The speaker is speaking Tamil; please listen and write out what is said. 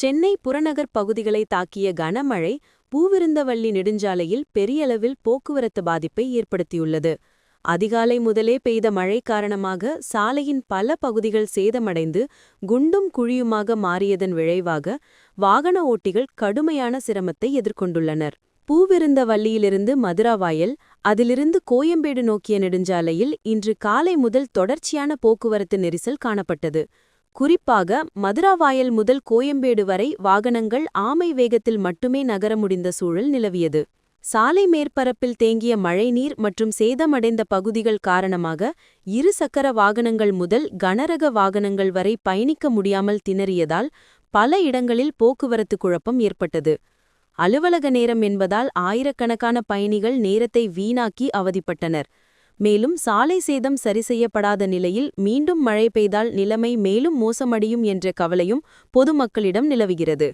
சென்னை புறநகர் பகுதிகளை தாக்கிய கனமழை பூவிருந்தவள்ளி நெடுஞ்சாலையில் பெரியளவில் போக்குவரத்து பாதிப்பை ஏற்படுத்தியுள்ளது. அதிகாலை முதலே பெய்த மழை காரணமாக சாலையின் பல பகுதிகள் சேதமடைந்து குண்டும் குழியுமாக மாறியதன் விளைவாக வாகன ஓட்டிகள் கடுமையான சிரமத்தை எதிர்கொண்டுள்ளனர். பூவிருந்த வள்ளியிலிருந்து மதுராவாயல் அதிலிருந்து கோயம்பேடு நோக்கிய நெடுஞ்சாலையில் இன்று காலை முதல் தொடர்ச்சியான போக்குவரத்து நெரிசல் காணப்பட்டது. குறிப்பாக மதுராவாயல் முதல் கோயம்பேடு வரை வாகனங்கள் ஆமை வேகத்தில் மட்டுமே நகர முடிந்த சூழல் நிலவியது. சாலை மேற்பரப்பில் தேங்கிய மழைநீர் மற்றும் சேதமடைந்த பகுதிகள் காரணமாக இரு சக்கர வாகனங்கள் முதல் கனரக வாகனங்கள் வரை பயணிக்க முடியாமல் திணறியதால் பல இடங்களில் போக்குவரத்து குழப்பம் ஏற்பட்டது. அலுவலக நேரம் என்பதால் ஆயிரக்கணக்கான பயணிகள் நேரத்தை வீணாக்கி அவதிப்பட்டனர். மேலும் சாலை சேதம் சரி செய்யப்படாத நிலையில் மீண்டும் மழை பெய்தால் நிலைமை மேலும் மோசமடையும் என்ற கவலையும் பொதுமக்களிடம் நிலவுகிறது.